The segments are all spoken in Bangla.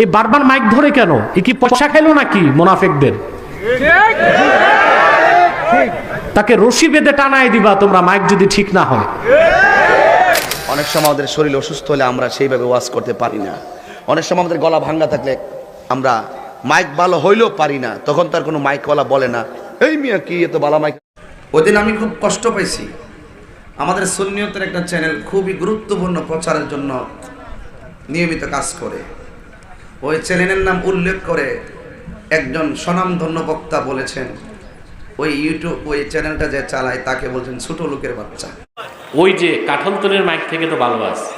এই বারবার মাইক ধরে কেন? এ কি পয়সা খাইলো নাকি মোনাফেকদের? তাকে রশি বেঁধে টানায় দিবা তোমরা মাইক যদি ঠিক না হয়। অনেক সময় আমাদের শরীর অসুস্থ হলে আমরা সেইভাবে ওয়াজ করতে পারি না। অনেক সময় আমাদের গলা ভাঙ্গা থাকলে আমরা মাইক ভালো হইলেও পারি না তখন তার কোনো মাইকওয়ালা বলে না। এই মিয়া কি এত বালা মাইক? ওদিন আমি খুব কষ্ট পাইছি। আমাদের সুন্নিয়তের একটা চ্যানেল খুবই গুরুত্বপূর্ণ প্রচারের জন্য নিয়মিত কাজ করে। ওই চ্যানেলের নাম উল্লেখ করে একজন স্বনামধন্য বক্তা বলেছেন, ওই ইউটিউব, ওই চ্যানেলটা যে চালায় তাকে বলছেন ছোট লোকের বাচ্চা। ওই যে কাঠলতলের মাইক থেকে তো ভালো আছে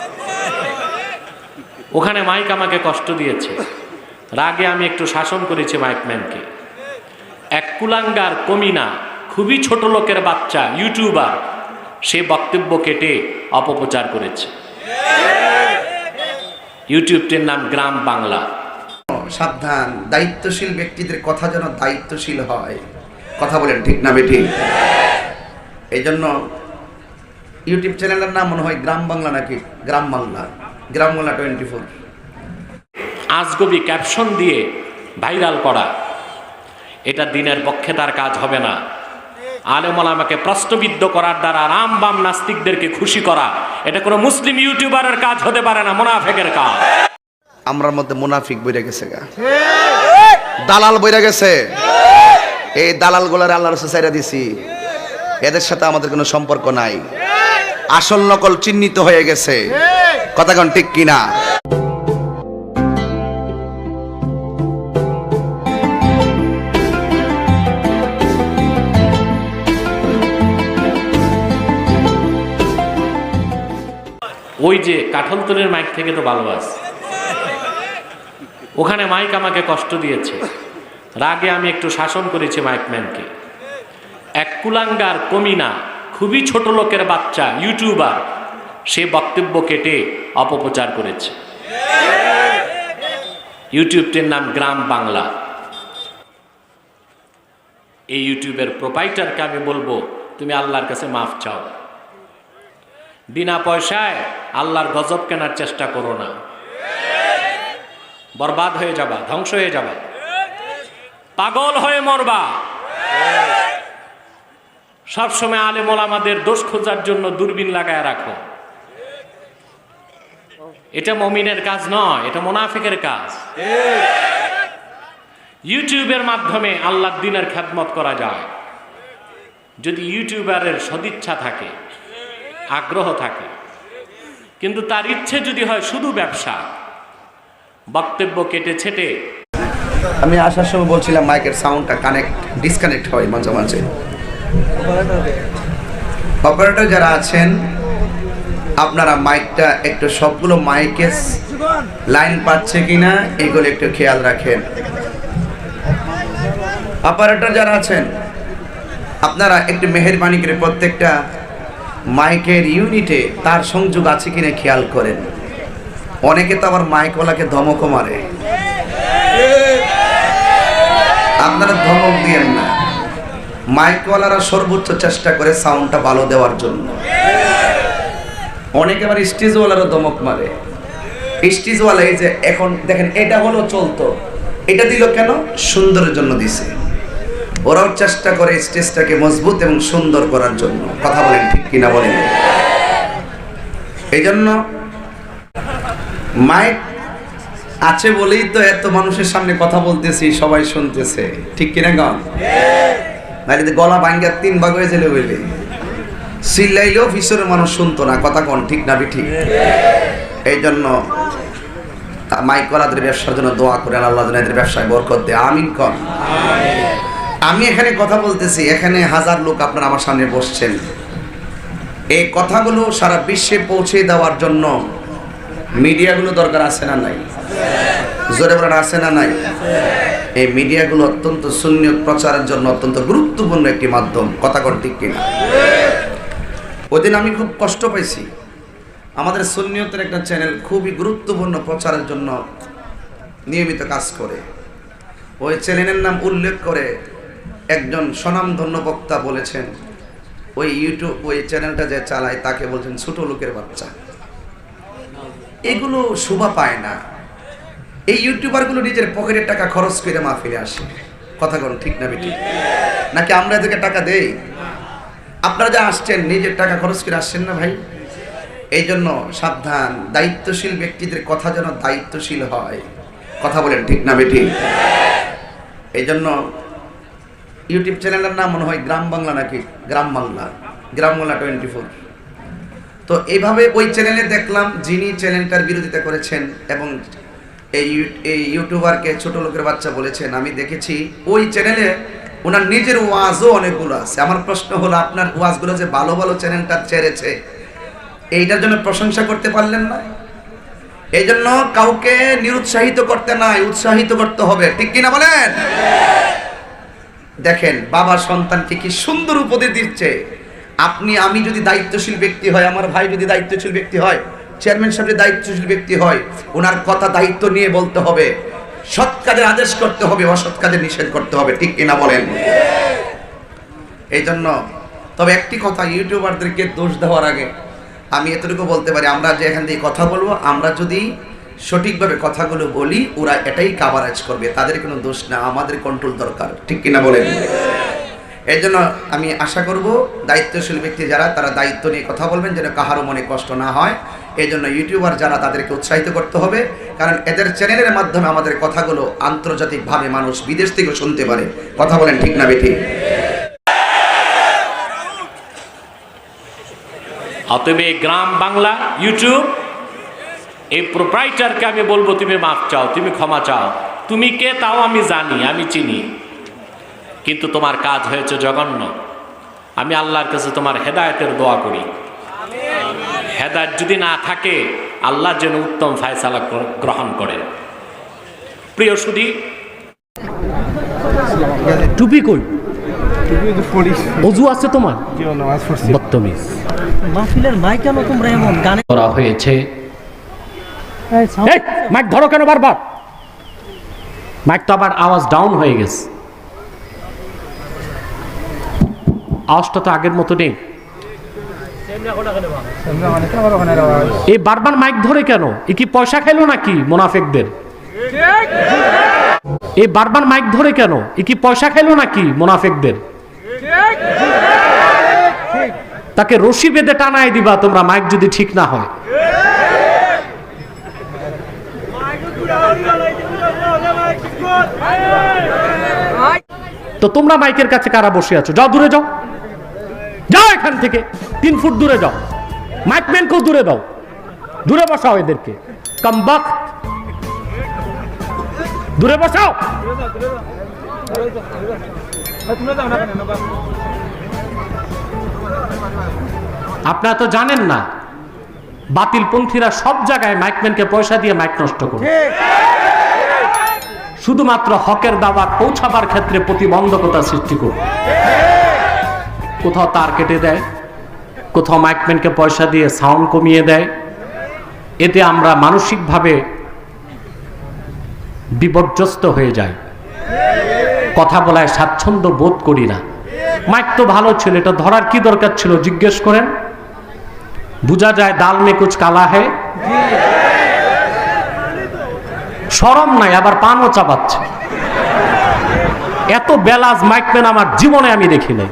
ওখানে মাইক আমাকে কষ্ট দিয়েছে। রাগে আমি একটু শাসন করেছি মাইকম্যানকে এক কুলাঙ্গার কমিনা, খুবই ছোট লোকের বাচ্চা, ইউটিউবার, সে বক্তব্য কেটে অপপ্রচার করেছে। ইউটিউবটির নাম গ্রাম বাংলা। সাবধান দায়িত্বশীল ব্যক্তিদের কথা যেন দায়িত্বশীল হয়। কথা বলেন ঠিক না বেটি এই জন্য ইউটিউব চ্যানেলের নাম মনে হয় গ্রাম বাংলা নাকি গ্রাম বাংলা? গ্রাম বাংলা টোয়েন্টি ফোর আজগবি ক্যাপশন দিয়ে ভাইরাল করা। এটা দিনের পক্ষে তার কাজ হবে না। আলেমল আমাকে প্রশ্নবিদ্ধ করার দ্বারা রাম বাম নাস্তিকদেরকে খুশি করা, এটা কোনো মুসলিম ইউটিউবারের কাজ হতে পারে না, মোনাফেকের কাজ। আমরার মধ্যে মুনাফিক বইরে গেছে গা। দালাল বইরা গেছে। এই দালালগুলার আল্লাহ রসুল সাইরা দিছি। এদের সাথে আমাদের কোনো সম্পর্ক নাই। আসল নকল চিহ্নিত হয়ে গেছে। কথা ঠিক কিনা? ওই যে কাঠলতলের মাইক থেকে তো ভালো আছে ওখানে মাইক আমাকে কষ্ট দিয়েছে। রাগে আমি একটু শাসন করেছি মাইকম্যানকে এক কুলাঙ্গার কমিনা, খুবই ছোট লোকের বাচ্চা, ইউটিউবার, সে বক্তব্য কেটে অপপ্রচার করেছে। ইউটিউবটির নাম গ্রাম বাংলা। এই ইউটিউবের প্রোপাইটারকে আমি বলব, তুমি আল্লাহর কাছে মাফ চাও। বিনা পয়সায় আল্লাহর গজব কেনার চেষ্টা করো না। বরবাদ হয়ে যাবা, ধ্বংস হয়ে যাবা। পাগল হয়ে মরবা। সবসময় আলেমল আমাদের দোষ খোঁজার জন্য দূরবীন লাগায় রাখো। এটা মমিনের কাজ নয়, এটা মোনাফিকের কাজ। ইউটিউবের মাধ্যমে আল্লাহ দিনের খ্যাতমত করা যায়। যদি ইউটিউবারের সদিচ্ছা থাকে আগ্রহ থাকে। কিন্তু তার ইচ্ছে যদি হয় শুধু ব্যবসা। বক্তব্য কেটে ছেটে। আমি আসার সময় বলছিলাম মাইকের সাউন্ডটা কানেক্ট ডিসকানেক্ট হয় মাঝে মাঝে। অপারেটর যারা আছেন, আপনারা মাইকটা একটু সবগুলো মাইকে লাইন পাচ্ছে কিনা, এগুলো একটু খেয়াল রাখেন। অপারেটর যারা আছেন, আপনারা একটু মেহেরবানি করে প্রত্যেকটা মাইকের ইউনিটে তার সংযোগ আছে কিনা খেয়াল করেন। অনেকে তো আবার মাইকওয়ালাকে ধমকও মারে। আপনারা ধমক দিয়েন না। মাইকওয়ালারা সর্বোচ্চ চেষ্টা করে সাউন্ডটা ভালো দেওয়ার জন্য। অনেকে আবার স্টেজওয়ালারও ধমক মারে। স্টেজওয়ালা এই যে এখন দেখেন, এটা হলো চলতো। এটা দিল কেন? সুন্দরের জন্য দিছে। ওরাও চেষ্টা করে স্টেজটাকে মজবুত এবং সুন্দর করার জন্য। কথা বলেন ঠিক কিনা বলেন? এই জন্য মাইক আছে বলেই তো এত মানুষের সামনে কথা বলতেছি, সবাই শুনতেছে। ঠিক কিনা গান নাহলে গলা ভাঙ্গা তিন ভাগ হয়ে গেলে বলে চিল্লাইলেও ফিসরের মানুষ শুনতো না, কথা কন ঠিক না ঠিক? এই জন্য মাইক ওয়ালাদের ব্যবসার জন্য দোয়া করেন, আল্লাহ যেন এদের ব্যবসায় বরকত দেয়। আমিন কন? আমি এখানে কথা বলতেছি, এখানে হাজার লোক আপনার আমার সামনে বসছেন। এই কথাগুলো সারা বিশ্বে পৌঁছে দেওয়ার জন্য মিডিয়াগুলো দরকার আছে না নাই? জোরে বলেন, আছে না নাই? এই মিডিয়াগুলো অত্যন্ত শূন্য প্রচারের জন্য অত্যন্ত গুরুত্বপূর্ণ একটি মাধ্যম। কথা কন ঠিক কিনা? ওদিন আমি খুব কষ্ট পাইছি। আমাদের সুন্নিয়তের একটা চ্যানেল খুবই গুরুত্বপূর্ণ প্রচারের জন্য নিয়মিত কাজ করে। ওই চ্যানেলের নাম উল্লেখ করে একজন স্বনামধন্য বক্তা বলেছেন, ওই ইউটিউব ওই চ্যানেলটা যে চালায়, তাকে বলছেন ছোট লোকের বাচ্চা। এগুলো শোভা পায় না। এই ইউটিউবারগুলো নিজের পকেটের টাকা খরচ করে মাহফিলে আসে। কথা কোন ঠিক না বেটি নাকি আমরা এদেরকে টাকা দেই? আপনারা যা আসছেন, নিজের টাকা খরচ করে আসছেন না ভাই? এই জন্য সাবধান, দায়িত্বশীল ব্যক্তিদের কথা যেন দায়িত্বশীল হয়। কথা বলেন ঠিক না বেটি এই জন্য ইউটিউব চ্যানেলের নাম মনে হয় গ্রাম বাংলা নাকি গ্রাম বাংলা গ্রাম বাংলা টোয়েন্টি ফোর তো এইভাবে ওই চ্যানেলে দেখলাম যিনি চ্যানেলটার বিরোধিতা করেছেন এবং এই এই ইউটিউবারকে ছোট লোকের বাচ্চা বলেছেন, আমি দেখেছি ওই চ্যানেলে ওনার নিজের ওয়াজও অনেকগুলো আছে। আমার প্রশ্ন হলো, আপনার ওয়াজগুলো যে ভালো ভালো চ্যানেলটা ছেড়েছে, এইটার জন্য প্রশংসা করতে পারলেন না? এই জন্য কাউকে নিরুৎসাহিত করতে নাই, উৎসাহিত করতে হবে। ঠিক কিনা বলেন? দেখেন বাবা সন্তানকে কি সুন্দর উপদেশ দিচ্ছে। আপনি, আমি যদি দায়িত্বশীল ব্যক্তি হয়, আমার ভাই যদি দায়িত্বশীল ব্যক্তি হয়, চেয়ারম্যান সাহেব দায়িত্বশীল ব্যক্তি হয়, ওনার কথা দায়িত্ব নিয়ে বলতে হবে। সৎ কাজের আদেশ করতে হবে, অসৎ কাজে নিষেধ করতে হবে, ঠিক কিনা বলেন? এই জন্য তবে একটি কথা, ইউটিউবারদেরকে দোষ দেওয়ার আগে আমি এতটুকু বলতে পারি, আমরা যে এখান থেকে কথা বলব, আমরা যদি সঠিকভাবে কথাগুলো বলি, ওরা এটাই কাভারেজ করবে। তাদের কোনো দোষ না, আমাদের কন্ট্রোল দরকার। ঠিক কিনা বলেন? এই জন্য আমি আশা করব, দায়িত্বশীল ব্যক্তি যারা, তারা দায়িত্ব নিয়ে কথা বলবেন, যেন কাহারও মনে কষ্ট না হয়। এই জন্য ইউটিউবার যারা, তাদেরকে উৎসাহিত করতে হবে। কারণ এদের চ্যানেলের মাধ্যমে আমাদের কথাগুলো আন্তর্জাতিকভাবে মানুষ বিদেশ থেকে শুনতে পারে। কথা বলেন ঠিক না বেঠিক? এই গ্রাম বাংলা ইউটিউব এই প্রোপ্রাইটারকে আমি বলব তুমি মাফ চাও তুমি ক্ষমা চাও। তুমি কে তাও আমি জানি আমি চিনি। কিন্তু তোমার কাজ হয়েছে জঘন্য। আমি আল্লাহর কাছে তোমার হেদায়তের দোয়া করি। হেদায়ত যদি না থাকে আল্লাহ যেন উত্তম ফায়সালা গ্রহণ করেন। প্রিয় সুদী টুপি কই? অজু আছে তোমার? বদতমিজ। মাহফিলের মাইক কেন তোমরা এমন গানে করা হয়েছে মাইক ধরো কেন বারবার? মাইক তো আবার আওয়াজ ডাউন হয়ে গেছে। আওয়াজটা তো আগের মতো নেই। এই বারবার মাইক ধরে কেন? এ কি পয়সা খাইলো নাকি মোনাফেকদের? এই বারবার মাইক ধরে কেন? এ কি পয়সা খাইলো নাকি মোনাফেকদের? তাকে রশি বেঁধে টানায় দিবা তোমরা মাইক যদি ঠিক না হয়। তো তোমরা মাইকের কাছে কারা বসে আছো? যাও, দূরে যাও। যাও এখান থেকে। তিন ফুট দূরে যাও। মাইকম্যানকেও দূরে দাও। দূরে বসাও এদেরকে। কমবাক দূরে বসাও। আপনারা তো জানেন না। বাতিলপন্থীরা সব জায়গায় মাইকম্যানকে পয়সা দিয়ে মাইক নষ্ট করে শুধুমাত্র হকের দাবা পৌঁছাবার ক্ষেত্রে প্রতিবন্ধকতা সৃষ্টি করবে কোথাও তার কেটে দেয় কোথাও মাইকম্যানকে পয়সা দিয়ে সাউন্ড কমিয়ে দেয়। এতে আমরা মানসিকভাবে বিপর্যস্ত হয়ে যাই। কথা বলায় স্বাচ্ছন্দ্য বোধ করি না। মাইক তো ভালো ছিল এটা ধরার কি দরকার ছিল জিজ্ঞেস করেন? বুঝা যায় দাল মে কুচ কালা হে? সরম নাই, আবার পানও চাপাচ্ছে। এত বেলাজ মাইকম্যান আমার জীবনে আমি দেখি নাই।